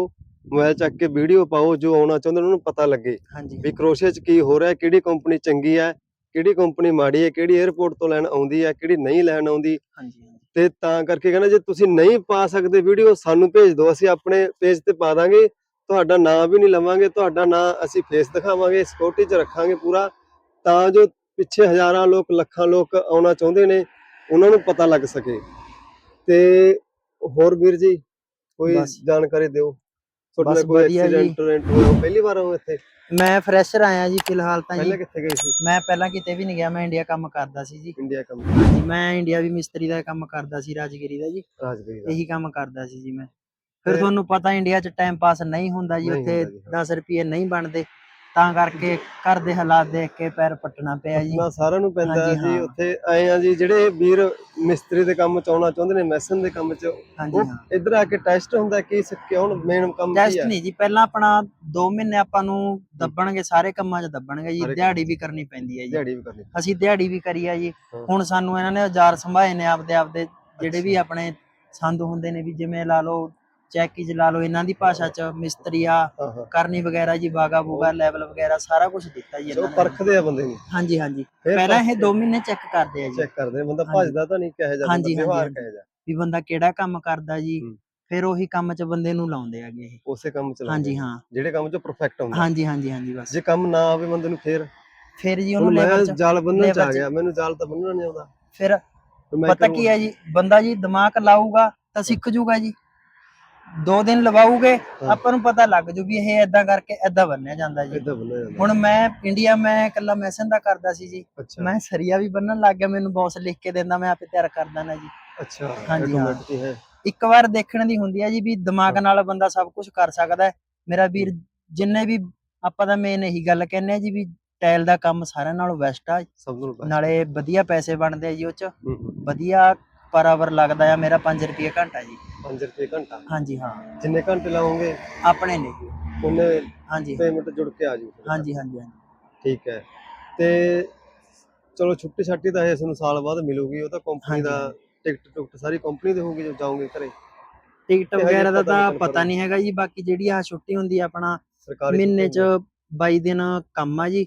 Speaker 1: ਮੋਬਾਈਲ ਚੱਕ ਕੇ ਵੀਡੀਓ ਪਾਓ ਜੋ ਆਉਣਾ ਚਾਹੁੰਦੇ ਉਹਨਾਂ ਨੂੰ ਪਤਾ ਲੱਗੇ
Speaker 2: ਹਾਂਜੀ।
Speaker 1: ਵੀ ਕਰੋਸ਼ੀਆ 'ਚ ਕੀ ਹੋ ਰਿਹਾ ਕਿਹੜੀ ਕੰਪਨੀ ਚੰਗੀ ਹੈ ਕਿਹੜੀ ਕੰਪਨੀ ਮਾੜੀ ਹੈ ਕਿਹੜੀ 에ਅਰਪੋਰਟ ਤੋਂ ਲੈਣ ਆਉਂਦੀ ਹੈ ਕਿਹੜੀ ਨਹੀਂ ਲੈਣ ਆਉਂਦੀ।
Speaker 2: ਹਾਂਜੀ
Speaker 1: ਤੇ ਤਾਂ ਕਰਕੇ ਕਹਿੰਦਾ ਜੇ ਤੁਸੀਂ ਨਹੀਂ ਪਾ ਸਕਦੇ ਵੀਡੀਓ ਸਾਨੂੰ ਭੇਜ ਦਿਓ ਅਸੀਂ ਆਪਣੇ ਪੇਜ ਤੇ ਪਾ ਦਾਂਗੇ। ਤੁਹਾਡਾ ਨਾਮ ਵੀ ਨਹੀਂ ਲਵਾਂਗੇ ਤੁਹਾਡਾ ਨਾਮ ਅਸੀਂ ਫੇਸ ਦਿਖਾਵਾਂਗੇ ਸਿਕਿਉਰਿਟੀ 'ਚ ਰੱਖਾਂਗੇ ਪੂਰਾ। ਤਾਂ ਜੋ ਪਿੱਛੇ ਹਜ਼ਾਰਾਂ ਲੋਕ ਲੱਖਾਂ ਲੋਕ ਆਉਣਾ ਚਾਹੁੰਦੇ ਨੇ ਉਹਨਾਂ ਨੂੰ ਪਤਾ ਲੱਗ ਸਕੇ। ਤੇ ਹੋਰ ਵੀਰ ਜੀ ਕੋਈ
Speaker 2: ਬਸ।
Speaker 1: ਜਾਣਕਾਰੀ ਦਿਓ। ਤੁਹਾਡੇ
Speaker 2: ਬਸ
Speaker 1: ਕੋਈ
Speaker 2: ਵਧੀਆ ਜੀ।
Speaker 1: ਐਕਸੀਡੈਂਟ ਹੋਇਆ ਪਹਿਲੀ ਵਾਰ ਆਉਂ ਇੱਥੇ?
Speaker 2: ਮੈਂ ਫਰੈਸ਼ਰ ਆਇਆ ਜੀ ਫਿਲਹਾਲ ਤਾਂ
Speaker 1: ਪਹਿਲਾਂ
Speaker 2: ਜੀ।
Speaker 1: ਕਿੱਥੇ ਗਏ ਸੀ?
Speaker 2: ਮੈਂ ਪਹਿਲਾਂ ਕਿਤੇ ਵੀ ਨਹੀਂ ਗਿਆ ਮੈਂ ਇੰਡੀਆ ਕੰਮ ਕਰਦਾ ਸੀ ਜੀ।
Speaker 1: ਇੰਡੀਆ ਕੰਮ।
Speaker 2: ਹਾਂਜੀ ਮੈਂ ਇੰਡੀਆ ਵੀ ਮਿਸਤਰੀ ਦਾ ਕੰਮ ਕਰਦਾ ਸੀ ਰਾਜਗਿਰੀ ਦਾ ਜੀ।
Speaker 1: ਰਾਜਗੀਰ ਦਾ।
Speaker 2: ਇਹੀ ਕੰਮ ਕਰਦਾ ਸੀ ਜੀ ਮੈਂ। ਫਿਰ
Speaker 1: ਤੇ-
Speaker 2: ਤੁਹਾਨੂੰ ਪਤਾ ਇੰਡੀਆ 'ਚ ਟਾਈਮ ਪਾਸ ਨਹੀਂ ਹੁੰਦਾ ਜੀ
Speaker 1: ਨਹੀਂ
Speaker 2: ਉੱਥੇ
Speaker 1: ਹੁੰਦਾ ਜੀ, ਹਾਂ।
Speaker 2: 10 ਰੁਪਏ ਨਹੀਂ ਬਣਦੇ। ਤਾਂ ਕਰਕੇ ਘਰ ਦੇ ਹਾਲਾਤ ਦੇਖ ਕੇ ਪੈਰ ਪੱਟਣਾ ਪਿਆ ਜੀ।
Speaker 1: ਨਾ ਸਾਰਿਆਂ ਨੂੰ ਪੈਂਦਾ
Speaker 2: ਹਾਂਜੀ,
Speaker 1: ਜੀ
Speaker 2: ਹਾਂ।
Speaker 1: ਉੱਥੇ ਆਏ ਆ ਜੀ ਜਿਹੜੇ ਵੀਰ ਮਿਸਤਰੀ ਦੇ ਕੰਮ ਚ ਆਉਣਾ ਚਾਹੁੰਦੇ ਨੇ ਮੈਸਨ ਦੇ ਕੰਮ ਚ
Speaker 2: ਹਾਂਜੀ
Speaker 1: ਉਹ
Speaker 2: ਹਾਂ।
Speaker 1: ਇੱਧਰ ਆ ਕੇ ਟੈਸਟ ਹੁੰਦਾ ਕੀ ਸਿੱਖੇ ਹੁਣ ਮੇਨ ਕੰਮ ਕੀ
Speaker 2: ਟੈਸਟ
Speaker 1: ਹੈ
Speaker 2: ਨਹੀਂ ਜੀ ਪਹਿਲਾਂ ਆਪਣਾ 2 ਮਹੀਨੇ ਆਪਾਂ ਨੂੰ ਦੱਬਣਗੇ ਸਾਰੇ ਕੰਮਾਂ 'ਚ ਦੱਬਣਗੇ ਜੀ ਦਿਹਾੜੀ ਵੀ ਕਰਨੀ ਪੈਂਦੀ ਹੈ ਜੀ।
Speaker 1: ਦਿਹਾੜੀ ਵੀ ਕਰਨੀ
Speaker 2: ਅਸੀਂ ਦਿਹਾੜੀ ਵੀ ਕਰੀ ਆ ਜੀ।
Speaker 1: ਹਾਂ।
Speaker 2: ਹੁਣ ਸਾਨੂੰ ਇਹਨਾਂ ਨੇ ਔਜ਼ਾਰ ਸੰਭਾਏ ਨੇ ਆਪਦੇ ਆਪਦੇ ਜਿਹੜੇ ਵੀ ਆਪਣੇ ਸੰਦ ਹੁੰਦੇ ਨੇ ਵੀ ਜਿਵੇਂ ਲਾ ਲਓ ਚੈਕੀ ਚ ਲਾ ਲਓ ਇਹਨਾਂ ਦੀ ਭਾਸ਼ਾ ਚ ਮਿਸਤਰੀ ਆ
Speaker 1: ਹਾਂ ਹਾਂ।
Speaker 2: ਕਰਨੀ ਵਗੈਰਾ ਜੀ ਬਾਗਾ ਬੂਗਾ ਲੈਵਲ ਵਗੈਰਾ ਸਾਰਾ ਕੁਝ ਦਿੱਤਾ ਜੀ
Speaker 1: ਜੋ
Speaker 2: ਇਹਨਾਂ ਨੇ।
Speaker 1: ਪਰਖਦੇ ਆ ਬੰਦੇ ਨੂੰ
Speaker 2: ਹਾਂਜੀ ਹਾਂਜੀ।
Speaker 1: ਫਿਰ
Speaker 2: ਪਹਿਲਾਂ ਇਹ 2 ਮਹੀਨੇ ਚੈੱਕ ਕਰਦੇ ਆ ਜੀ।
Speaker 1: ਚੈੱਕ ਕਰਦੇ ਬੰਦਾ
Speaker 2: ਹਾਂਜੀ।
Speaker 1: ਭੱਜਦਾ ਤਾਂ ਨਹੀਂ ਕਹੇ ਜਾ
Speaker 2: ਹਾਂਜੀ,
Speaker 1: ਬੰਦਾ ਵਿਵਹਾਰ
Speaker 2: ਹਾਂਜੀ,
Speaker 1: ਕਹੇ ਜਾ
Speaker 2: ਵੀ ਬੰਦਾ ਕਿਹੜਾ ਕੰਮ ਕਰਦਾ ਜੀ
Speaker 1: ਹੂੰ।
Speaker 2: ਫਿਰ ਉਹੀ ਕੰਮ ਚ ਬੰਦੇ ਨੂੰ ਲਾਉਂਦੇ ਆਗੇ ਇਹ।
Speaker 1: ਉਸੇ ਕੰਮ ਚ
Speaker 2: ਹਾਂਜੀ ਹਾਂ।
Speaker 1: ਜਿਹੜੇ ਕੰਮ ਚ ਪਰਫੈਕਟ ਹੁੰਦਾ।
Speaker 2: ਹਾਂਜੀ ਹਾਂਜੀ ਹਾਂਜੀ ਬਸ।
Speaker 1: ਜੇ ਕੰਮ ਨਾ ਆਵੇ ਬੰਦੇ ਨੂੰ ਫੇਰ?
Speaker 2: ਫਿਰ ਜੀ
Speaker 1: ਹੁਣ
Speaker 2: ਉਹਨੂੰ
Speaker 1: ਮੈਂ
Speaker 2: ਲੈਵਲ ਚ
Speaker 1: ਜਾਲ ਬੰਨਣ ਚ ਆ
Speaker 2: ਚ-
Speaker 1: ਗਿਆ ਮੈਨੂੰ ਜਾਲ ਤਾਂ ਬੰਨਣਾ ਨਹੀਂ ਆਉਂਦਾ।
Speaker 2: ਫਿਰ
Speaker 1: ਮੈਂ
Speaker 2: ਪਤਾ ਕੀ ਹੈ ਜੀ ਬੰਦਾ ਜੀ ਦਿਮਾਗ ਲਾਊਗਾ ਤਾਂ ਸਿੱਖ ਜੂਗਾ ਜੀ। ਦੋ ਦਿਨ ਲਵਾਉਗੇ। ਆਪਾਂ ਨੂੰ ਪਤਾ ਲੱਗ ਜੂ ਵੀ ਇਹ ਏਦਾਂ ਕਰਕੇ ਏਦਾਂ ਬੰਨਿਆ ਜਾਂਦਾ ਜੀ।
Speaker 1: ਇਦਾਂ ਬੰਨਣਾ ਜਾਂਦਾ।
Speaker 2: ਹੁਣ ਮੈਂ ਇੰਡੀਆ ਮੈਂ ਇਕੱਲਾ ਮੈਸਨ ਦਾ ਕਰਦਾ ਸੀ ਜੀ।
Speaker 1: ਅੱਛਾ।
Speaker 2: ਮੈਂ ਸਰੀਆ ਵੀ ਬੰਨਣ ਲੱਗ ਗਿਆ ਮੈਨੂੰ ਬੌਸ ਲਿਖ ਕੇ ਦਿੰਦਾ ਮੈਂ ਆਪੇ ਤਿਆਰ ਕਰਦਾ ਨਾ ਜੀ।
Speaker 1: ਅੱਛਾ
Speaker 2: ਹਾਂਜੀ, ਹਾਂ।
Speaker 1: automatic ਹੀ ਹੈ।
Speaker 2: ਇੱਕ ਵਾਰ ਦੇਖਣ ਦੀ ਹੁੰਦੀ ਹੈ ਜੀ ਵੀ ਦਿਮਾਗ ਨਾਲ ਬੰਦਾ ਸਭ ਕੁਝ ਕਰ ਸਕਦਾ ਹੈ। ਮੇਰਾ ਵੀਰ ਜਿੰਨੇ ਵੀ ਆਪਾਂ ਤਾਂ ਮੇਨ ਇਹੀ ਗੱਲ ਕਹਿੰਦੇ ਆ ਜੀ ਵੀ ਟਾਇਲ ਦਾ ਕੰਮ ਸਾਰਿਆਂ ਨਾਲੋਂ ਬੈਸਟ ਆ।
Speaker 1: ਸਭ ਨੂੰ ਪਤਾ।
Speaker 2: ਨਾਲੇ ਵਧੀਆ ਪੈਸੇ ਬਣਦੇ ਆ ਜੀ ਉਹ ਚ। ਵਧੀਆ ਪਰ ਆਵਰ ਲੱਗਦਾ ਆ ਮੇਰਾ 5 ਰੁਪਏ ਘੰਟਾ ਜੀ।
Speaker 1: ਪੰਜ ਰੁਪਏ ਘੰਟਾ?
Speaker 2: ਹਾਂਜੀ ਹਾਂ।
Speaker 1: ਜਿੰਨੇ ਘੰਟੇ ਲਾਉਂਗੇ
Speaker 2: ਆਪਣੇ ਨੇ
Speaker 1: ਉਹਨੇ
Speaker 2: ਹਾਂਜੀ।
Speaker 1: ਪੇਮੈਂਟ ਜੁੜ ਕੇ ਆ ਜੂ।
Speaker 2: ਹਾਂਜੀ ਹਾਂਜੀ ਹਾਂਜੀ।
Speaker 1: ਠੀਕ ਹੈ। ਤੇ ਚਲੋ ਛੁੱਟੀ ਛਾਟੀ ਤਾਂ ਇਹ ਤੁਹਾਨੂੰ ਸਾਲ ਬਾਅਦ ਮਿਲੂਗੀ। ਉਹ ਤਾਂ ਕੰਪਨੀ ਦਾ। ਟਿਕਟ ਟੁਕਟ ਸਾਰੀ ਕੰਪਨੀ ਦੇ ਹੋਊਗੀ ਜੋ ਜਾਓਗੇ ਘਰੇ।
Speaker 2: ਟਿਕਟ ਵਗੈਰਾ ਦਾ ਤਾਂ ਪਤਾ। ਨਹੀਂ ਹੈਗਾ ਜੀ। ਬਾਕੀ ਜਿਹੜੀ ਆ ਛੁੱਟੀ ਹੁੰਦੀ ਆ ਆਪਣਾ ਮਹੀਨੇ ਚ
Speaker 1: ਛੁੱਟੀ
Speaker 2: 22 ਦਿਨ ਕੰਮ ਆ ਜੀ।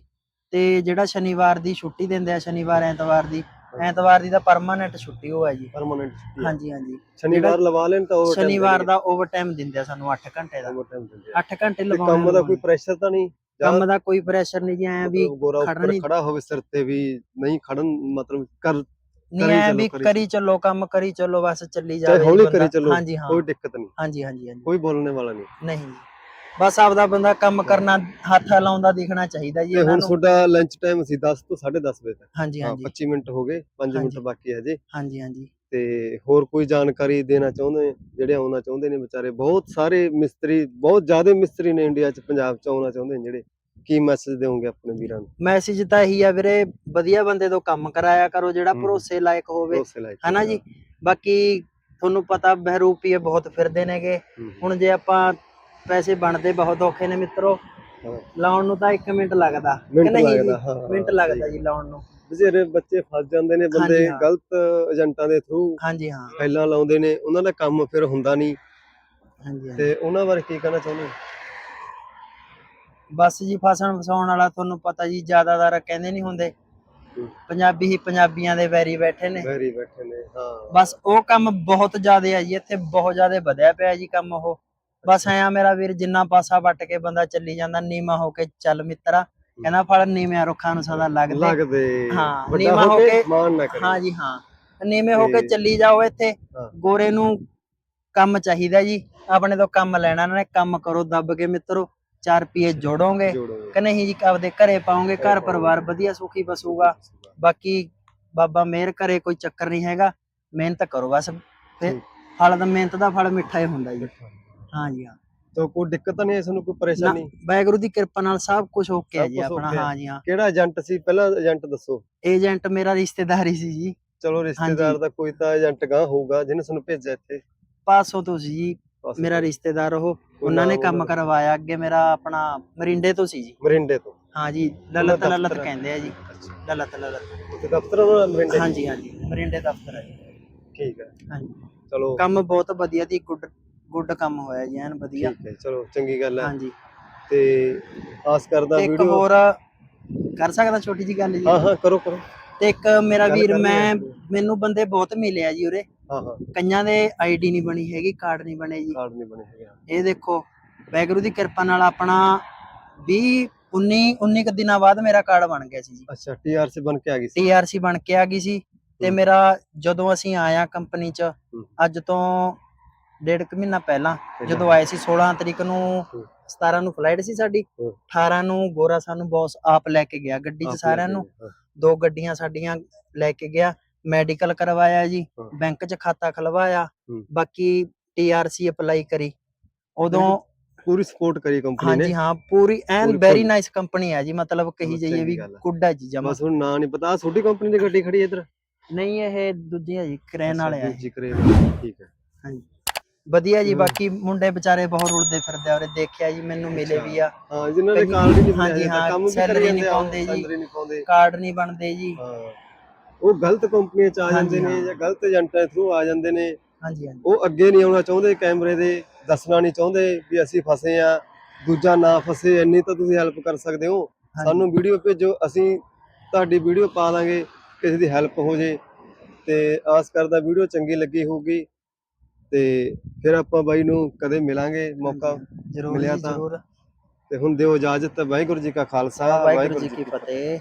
Speaker 2: ਤੇ ਜਿਹੜਾ ਸ਼ਨੀਵਾਰ ਦੀ ਛੁੱਟੀ ਦਿੰਦੇ ਆ ਸ਼ਨੀਵਾਰ ਐਤਵਾਰ ਦੀ ਐਤਵਾਰ ਦੀ ਤਾਂ ਪਰਮਾਨੈਂਟ ਛੁੱਟੀ ਹੋਆ ਜੀ।
Speaker 1: ਪਰਮਾਨੈਂਟ ਛੁੱਟੀ।
Speaker 2: ਹਾਂਜੀ ਹਾਂਜੀ।
Speaker 1: ਸ਼ਨੀਵਾਰ ਲਵਾ ਲੈਣ ਤਾਂ ਉਹ
Speaker 2: ਸ਼ਨੀਵਾਰ ਦਾ ਓਵਰ ਟਾਈਮ ਦਿੰਦੇ ਆ ਸਾਨੂੰ 8 ਘੰਟੇ ਦਾ। 8 ਘੰਟੇ
Speaker 1: ਤੇ
Speaker 2: ਲਵਾਉਣੇ
Speaker 1: ਕੰਮ ਦਾ। ਕੋਈ ਪ੍ਰੈਸ਼ਰ ਤਾਂ ਨਹੀਂ?
Speaker 2: ਕੰਮ ਦਾ ਕੋਈ ਪ੍ਰੈਸ਼ਰ ਨਹੀਂ ਜੀ ਐ ਵੀ
Speaker 1: ਮਤਲਬ ਗੋਰਾ
Speaker 2: ਖੜਨ
Speaker 1: ਉੱਪਰ
Speaker 2: ਹੀ-
Speaker 1: ਖੜਾ ਹੋਵੇ ਸਿਰ ਤੇ ਵੀ ਨਹੀਂ ਖੜਨ ਮਤਲਬ ਕਰ
Speaker 2: ਨਹੀਂ
Speaker 1: ਕਰੀ
Speaker 2: ਐ
Speaker 1: ਚੱਲੋ,
Speaker 2: ਵੀ
Speaker 1: ਕਰੀ
Speaker 2: ਕਰੀ ਚੱਲੋ। ਕੰਮ ਕਰੀ ਚੱਲੋ ਬਸ ਚੱਲੀ
Speaker 1: ਚਾਹੇ
Speaker 2: ਜਾਵੇ
Speaker 1: ਹੌਲੀ
Speaker 2: ਬੰਦਾ।
Speaker 1: ਕਰੀ ਚੱਲੋ
Speaker 2: ਹਾਂਜੀ ਹਾਂ।
Speaker 1: ਕੋਈ ਦਿੱਕਤ ਨਹੀਂ।
Speaker 2: ਹਾਂਜੀ ਹਾਂਜੀ ਹਾਂਜੀ।
Speaker 1: ਕੋਈ ਬੋਲਣੇ ਵਾਲਾ ਨਹੀਂ।
Speaker 2: ਨਹੀਂ। ਬਸ ਆਪਦਾ ਬੰਦਾ ਕੰਮ ਕਰਨਾ ਹੱਥ ਲਾਉਂਦਾ ਦਿਖਣਾ ਚਾਹੀਦਾ ਜੀ
Speaker 1: ਤੇ ਹੁਣ ਤੁਹਾਡਾ ਲੰਚ ਟਾਈਮ ਸੀ 10 ਤੋਂ 10:30 ਵਜੇ ਤੱਕ।
Speaker 2: ਹਾਂਜੀ
Speaker 1: ਹਾਂ
Speaker 2: ਹਾਂਜੀ।
Speaker 1: 25 ਮਿੰਟ ਹੋ ਗਏ 5 ਮਿੰਟ। ਬਾਕੀ ਹੈ ਜੀ
Speaker 2: ਹਾਂਜੀ ਹਾਂਜੀ।
Speaker 1: ਤੇ ਹੋਰ ਕੋਈ ਜਾਣਕਾਰੀ ਦੇਣਾ ਚਾਹੁੰਦੇ ਜਿਹੜੇ ਆਉਣਾ ਚਾਹੁੰਦੇ ਨੇ ਵਿਚਾਰੇ ਬਹੁਤ ਸਾਰੇ ਮਿਸਤਰੀ ਬਹੁਤ ਜ਼ਿਆਦਾ ਮਿਸਤਰੀ ਨੇ ਇੰਡੀਆ 'ਚ ਪੰਜਾਬ 'ਚ ਆਉਣਾ ਚਾਹੁੰਦੇ ਨੇ ਜਿਹੜੇ। ਕੀ ਮੈਸੇਜ ਦੇਵੋਗੇ ਆਪਣੇ ਵੀਰਾਂ ਨੂੰ?
Speaker 2: ਮੈਸੇਜ ਤਾਂ ਇਹੀ ਆ ਵੀਰੇ ਵਧੀਆ ਬੰਦੇ ਤੋਂ ਕੰਮ ਕਰਾਇਆ ਕਰੋ ਜਿਹੜਾ। ਭਰੋਸੇ ਲਾਇਕ ਹੋਵੇ। ਹਨਾ ਜੀ? ਬਾਕੀ ਤੁਹਾਨੂੰ ਪਤਾ ਬਹਿਰੂਪੀਏ ਬਹੁਤ ਫਿਰਦੇ ਨੇਗੇ। ਹੁਣ ਜੇ ਆਪਾਂ ਪੈਸੇ ਬਣਦੇ ਬਹੁਤ ਔਖੇ ਨੇ ਮਿੱਤਰੋ
Speaker 1: ਹਾਂ।
Speaker 2: ਲਾਉਣ ਨੂੰ ਤਾਂ 1 ਮਿੰਟ ਲੱਗਦਾ ਕਿ
Speaker 1: ਮਿੰਟ
Speaker 2: ਨਹੀਂ ਜੀ?
Speaker 1: ਲੱਗਦਾ ਹਾਂ
Speaker 2: ਮਿੰਟ ਲੱਗਦਾ ਜੀ ਲਾਉਣ ਨੂੰ
Speaker 1: ਬਥੇਰੇ ਬੱਚੇ ਫਸ ਜਾਂਦੇ ਨੇ ਬੰਦੇ
Speaker 2: ਹਾਂਜੀ, ਹਾਂ।
Speaker 1: ਗਲਤ ਏਜੰਟਾਂ ਦੇ ਥਰੂ
Speaker 2: ਹਾਂਜੀ ਹਾਂ
Speaker 1: ਫਾਈਲਾਂ ਲਾਉਂਦੇ ਨੇ ਉਹਨਾਂ ਦਾ ਕੰਮ ਫਿਰ ਹੁੰਦਾ ਨਹੀਂ
Speaker 2: ਹਾਂਜੀ।
Speaker 1: ਤੇ ਉਹਨਾਂ ਬਾਰੇ ਕੀ ਕਹਿਣਾ ਚਾਹੁੰਦੇ ਹੋ?
Speaker 2: ਬਸ ਜੀ ਫਸਣ ਫਸਾਉਣ ਵਾਲਾ ਤੁਹਾਨੂੰ ਪਤਾ ਜੀ ਜ਼ਿਆਦਾਤਰ ਕਹਿੰਦੇ ਨਹੀਂ ਹੁੰਦੇ। ਪੰਜਾਬੀ ਹੀ ਪੰਜਾਬੀਆਂ ਦੇ ਵੈਰੀ ਬੈਠੇ ਨੇ
Speaker 1: ਵੈਰੀ ਬੈਠੇ ਨੇ ਹਾਂ
Speaker 2: ਬਸ ਉਹ ਕੰਮ ਬਹੁਤ ਜ਼ਿਆਦਾ ਆ ਜੀ ਇੱਥੇ ਬਹੁਤ ਜ਼ਿਆਦਾ ਵਧਿਆ ਪਿਆ ਜੀ ਕੰਮ ਉਹ ਬਸ ਐਂ ਆ ਮੇਰਾ ਵੀਰ ਜਿੰਨਾ ਪਾਸਾ ਵੱਟ ਕੇ ਬੰਦਾ ਚੱਲੀ ਜਾਂਦਾ ਨੀਮਾ ਹੋ ਕੇ ਚੱਲ ਮਿੱਤਰਾ ਕਹਿੰਦਾ ਫਲ ਨੀਵਿਆਂ ਰੁੱਖਾਂ ਨੂੰ ਸਦਾ ਲੱਗਦੇ।
Speaker 1: ਲੱਗਦੇ।
Speaker 2: ਹਾਂ, ਨੀਵਾਂ ਹੋ ਕੇ-
Speaker 1: ਮਾਨ ਨਾ ਕਰੇ।
Speaker 2: ਹਾਂ ਜੀ ਹਾਂ। ਨੀਵੇਂ ਹੋ ਕੇ ਚੱਲੀ ਜਾਓ ਇੱਥੇ।
Speaker 1: ਹਾਂ।
Speaker 2: ਗੋਰੇ ਨੂੰ ਕੰਮ ਚਾਹੀਦਾ ਜੀ। ਆਪਣੇ ਤੋਂ ਕੰਮ ਲੈਣਾ ਇਹਨਾਂ ਨੇ। ਕੰਮ ਕਰੋ ਦੱਬ ਕੇ ਮਿੱਤਰੋ। 4 ਰੁਪਏ ਜੋੜੋਗੇ।
Speaker 1: ਜੋੜੋਗੇ।
Speaker 2: ਕਿ ਨਹੀਂ ਜੀ ਆਪਦੇ ਘਰੇ ਪਾਉਂਗੇ। ਘਰ ਪਰਿਵਾਰ ਵਧੀਆ ਸੁਖੀ ਬਸੂਗਾ। ਬਾਕੀ ਬਾਬਾ ਮਿਹਰ ਕਰੇ ਕੋਈ ਚੱਕਰ ਨਹੀਂ ਹੈਗਾ। ਮਿਹਨਤ ਕਰੋ ਬਸ। ਤੇ
Speaker 1: ਠੀਕ।
Speaker 2: ਫਲ ਦਾ ਮਿਹਨਤ ਦਾ ਫਲ ਮਿੱਠਾ ਹੀ ਹੁੰਦਾ ਜੀ। ਹਾਂ ਜੀ ਹਾਂ।
Speaker 1: ਤਾਂ ਕੋਈ ਦਿੱਕਤ ਨਹੀਂ ਇਸ ਨੂੰ ਕੋਈ ਪਰੇਸ਼ਾਨੀ?
Speaker 2: ਵਾਹਿਗੁਰੂ ਦੀ ਕਿਰਪਾ ਨਾਲ ਸਭ ਕੁਝ ਓਕੇ ਹੈ ਜੀ ਆਪਣਾ
Speaker 1: ਹੈ।
Speaker 2: ਹਾਂ। ਜੀ ਹਾਂ।
Speaker 1: ਕਿਹੜਾ ਏਜੰਟ ਸੀ? ਪਹਿਲਾਂ ਏਜੰਟ ਦੱਸੋ।
Speaker 2: ਏਜੰਟ ਮੇਰਾ ਰਿਸ਼ਤੇਦਾਰ ਹੀ ਸੀ ਜੀ।
Speaker 1: ਚਲੋ ਰਿਸ਼ਤੇਦਾਰ ਦਾ ਕੋਈ ਤਾਂ ਏਜੰਟ ਗਾਂ ਹੋਊਗਾ ਜਿਹਨੇ ਤੁਹਾਨੂੰ ਭੇਜਿਆ ਇੱਥੇ।
Speaker 2: ਪਾਸੋਂ ਤੋਂ ਸੀ ਜੀ। ਮੇਰਾ ਰਿਸ਼ਤੇਦਾਰ ਉਹ ਉਹਨਾਂ ਨੇ ਕੰਮ? ਕਰਵਾਇਆ ਅੱਗੇ ਮੇਰਾ ਆਪਣਾ ਮਰਿੰਡੇ ਤੋਂ ਸੀ ਜੀ।
Speaker 1: ਮਰਿੰਡੇ ਤੋਂ।
Speaker 2: ਹਾਂ ਜੀ ਲਲਤ ਲਲਤ
Speaker 1: ਹੈ।
Speaker 2: ਕਹਿੰਦੇ ਆ ਜੀ। ਲਲਤ ਲਲਤ।
Speaker 1: ਉੱਥੇ ਦਫ਼ਤਰ ਮਰਿੰਡੇ
Speaker 2: ਹਾਂ ਜੀ ਹਾਂ ਜੀ ਮਰਿੰਡੇ ਦਫ਼ਤਰ ਹੈ ਜੀ।
Speaker 1: ਠੀਕ ਹੈ।
Speaker 2: ਹਾਂਜੀ।
Speaker 1: ਚਲੋ।
Speaker 2: ਕੰਮ ਬਹੁਤ ਵਧੀਆ ਦੀ ਗੁੱਡ। ਗੁੱਡ ਕੰਮ ਹੋਇਆ ਜੀ ਐਨ ਵਧੀਆ।
Speaker 1: ਠੀਕ ਹੈ ਚਲੋ ਚੰਗੀ ਗੱਲ ਹੈ।
Speaker 2: ਹਾਂਜੀ।
Speaker 1: ਤੇ ਆਸ ਕਰਦਾ
Speaker 2: ਇੱਕ
Speaker 1: ਵੀਡੀਓ
Speaker 2: ਹੋਰ ਕਰ ਸਕਦਾ ਛੋਟੀ ਜੀ ਗੱਲ ਜੀ?
Speaker 1: ਹਾਂ ਹਾਂ ਕਰੋ ਕਰੋ।
Speaker 2: ਤੇ ਇੱਕ ਮੇਰਾ
Speaker 1: ਗੱਲ
Speaker 2: ਵੀਰ
Speaker 1: ਕਰਨੀ
Speaker 2: ਮੈਂ। ਮੈਨੂੰ ਬੰਦੇ ਬਹੁਤ ਮਿਲੇ ਆ ਜੀ ਉਰੇ।
Speaker 1: ਹਾਂ ਹਾਂ।
Speaker 2: ਕਈਆਂ ਦੇ ਆਈਡੀ ਨਹੀਂ ਬਣੀ ਹੈਗੀ ਕਾਰਡ ਨਹੀਂ ਬਣੇ ਜੀ।
Speaker 1: ਕਾਰਡ ਨਹੀਂ ਬਣੇ ਹੈਗੇ ਹਾਂ।
Speaker 2: ਇਹ ਦੇਖੋ ਵੈਗਰੂ ਦੀ ਕਿਰਪਾ ਨਾਲ ਆਪਣਾ 20 19 19 ਕੁ ਦਿਨਾਂ ਬਾਅਦ ਮੇਰਾ ਕਾਰਡ ਬਣ ਗਿਆ ਸੀ ਜੀ।
Speaker 1: ਅੱਛਾ ਟੀਆਰਸੀ ਬਣ ਕੇ ਆ ਗਈ ਸੀ।
Speaker 2: ਟੀਆਰਸੀ ਬਣ ਕੇ ਆ ਗਈ ਸੀ। ਤੇ। ਮੇਰਾ ਜਦੋਂ ਅਸੀਂ ਆਇਆ ਕੰਪਨੀ 'ਚ
Speaker 1: ਹੂੰ।
Speaker 2: ਅੱਜ ਤੋਂ ਡੇਢ ਕੁ ਮਹੀਨਾ ਪਹਿਲਾਂ। ਜਦੋਂ ਆਏ ਸੀ 16 ਤਰੀਕ ਨੂੰ
Speaker 1: ਹੂੰ।
Speaker 2: 17 ਨੂੰ ਫਲਾਈਟ ਸੀ ਸਾਡੀ
Speaker 1: ਹੂੰ।
Speaker 2: 18 ਨੂੰ ਗੋਰਾ ਸਾਨੂੰ ਬੌਸ ਆਪ ਲੈ ਕੇ ਗਿਆ ਗੱਡੀ 'ਚ ਸਾਰਿਆਂ ਨੂੰ ਦੋ ਗੱਡੀਆਂ ਸਾਡੀਆਂ ਲੈ ਕੇ ਗਿਆ ਮੈਡੀਕਲ ਕਰਵਾਇਆ ਜੀ। ਬੈਂਕ 'ਚ ਖਾਤਾ ਖਲਵਾਇਆ। ਬਾਕੀ ਟੀਆਰਸੀ ਅਪਲਾਈ ਕਰੀ ਉਦੋਂ
Speaker 1: ਪੂਰੀ ਸਪੋਰਟ ਕਰੀ ਕੰਪਨੀ ਨੇ
Speaker 2: ਹਾਂਜੀ ਹਾਂ ਪੂਰੀ ਐਨ ਵੈਰੀ। ਨਾਈਸ ਕੰਪਨੀ ਹੈ ਜੀ ਮਤਲਬ ਕਹੀ ਜਾਈਏ ਵੀ। ਗੁੱਡ ਹੈ ਜੀ ਜਮਾ
Speaker 1: ਬਸ ਹੁਣ ਨਾਂ ਨਹੀਂ ਪਤਾ ਛੋਟੀ ਕੰਪਨੀ ਦੀ ਗੱਡੀ ਖੜੀ ਹੈ ਇੱਧਰ
Speaker 2: ਨਹੀਂ ਇਹ ਦੂਜੀ ਹੈ ਜੀ ਕਰੇਨ ਵਾਲੇ ਆ।
Speaker 1: ਦੂਜੀ ਕਰੇਨ ਠੀਕ ਹੈ
Speaker 2: ਹਾਂਜੀ ਵਧੀਆ ਜੀ। ਬਾਕੀ ਮੁੰਡੇ ਵਿਚਾਰੇ ਬਹੁਤ ਰੁਲਦੇ ਫਿਰਦੇ ਆ ਔਰ ਦੇਖਿਆ ਜੀ ਮੈਨੂੰ ਮਿਲੇ ਵੀ ਆ
Speaker 1: ਹਾਂ ਜਿਨ੍ਹਾਂ
Speaker 2: ਕਈ-
Speaker 1: ਕਾਰਡ ਨਹੀਂ
Speaker 2: ਹਾਂਜੀ, ਹਾਂ,
Speaker 1: ਕੰਮ ਵੀ ਕਰੀ
Speaker 2: ਨਹੀਂ ਪਾਉਂਦੇ ਜੀ। ਕਾਰਡ ਨਹੀਂ ਬਣਦੇ ਜੀ
Speaker 1: ਹਾਂ ਉਹ ਗਲਤ ਕੰਪਨੀਆਂ ਚ ਆ ਜਾਂਦੇ ਨੇ। ਜਾਂ ਗਲਤ ਏਜੰਟਾਂ ਥਰੂ ਆ ਜਾਂਦੇ ਨੇ
Speaker 2: ਹਾਂਜੀ ਹਾਂਜੀ
Speaker 1: ਉਹ ਅੱਗੇ ਨਹੀਂ ਆਉਣਾ ਚਾਹੁੰਦੇ ਕੈਮਰੇ ਦੇ ਦੱਸਣਾ ਨਹੀਂ ਚਾਹੁੰਦੇ ਵੀ ਅਸੀਂ ਫਸੇ ਆ ਦੂਜਾ ਨਾ ਫਸੇ ਇੰਨੀ ਤਾਂ ਤੁਸੀਂ ਹੈਲਪ ਕਰ ਸਕਦੇ ਹੋ। ਸਾਨੂੰ ਵੀਡੀਓ ਭੇਜੋ ਅਸੀਂ ਤੁਹਾਡੀ ਵੀਡੀਓ ਪਾ ਦਾਂਗੇ ਕਿਸੇ ਦੀ ਹੈਲਪ ਹੋ ਜੇ ਤੇ ਆਸ ਕਰਦਾ ਵੀਡੀਓ ਚੰਗੀ ਲੱਗੀ ਹੋਊਗੀ ਤੇ ਫਿਰ ਆਪਾਂ ਬਾਈ ਨੂੰ ਕਦੇ ਮਿਲਾਂਗੇ ਮੌਕਾ?
Speaker 2: ਜ਼ਰੂਰ
Speaker 1: ਮਿਲਿਆ ਤਾਂ। ਤੇ ਹੁਣ ਦਿਓ ਇਜਾਜ਼ਤ ਵਾਹਿਗੁਰੂ ਜੀ ਕਾ ਖਾਲਸਾ
Speaker 2: ਵਾਹਿਗੁਰੂ ਜੀ ਕੀ ਫਤਿਹ।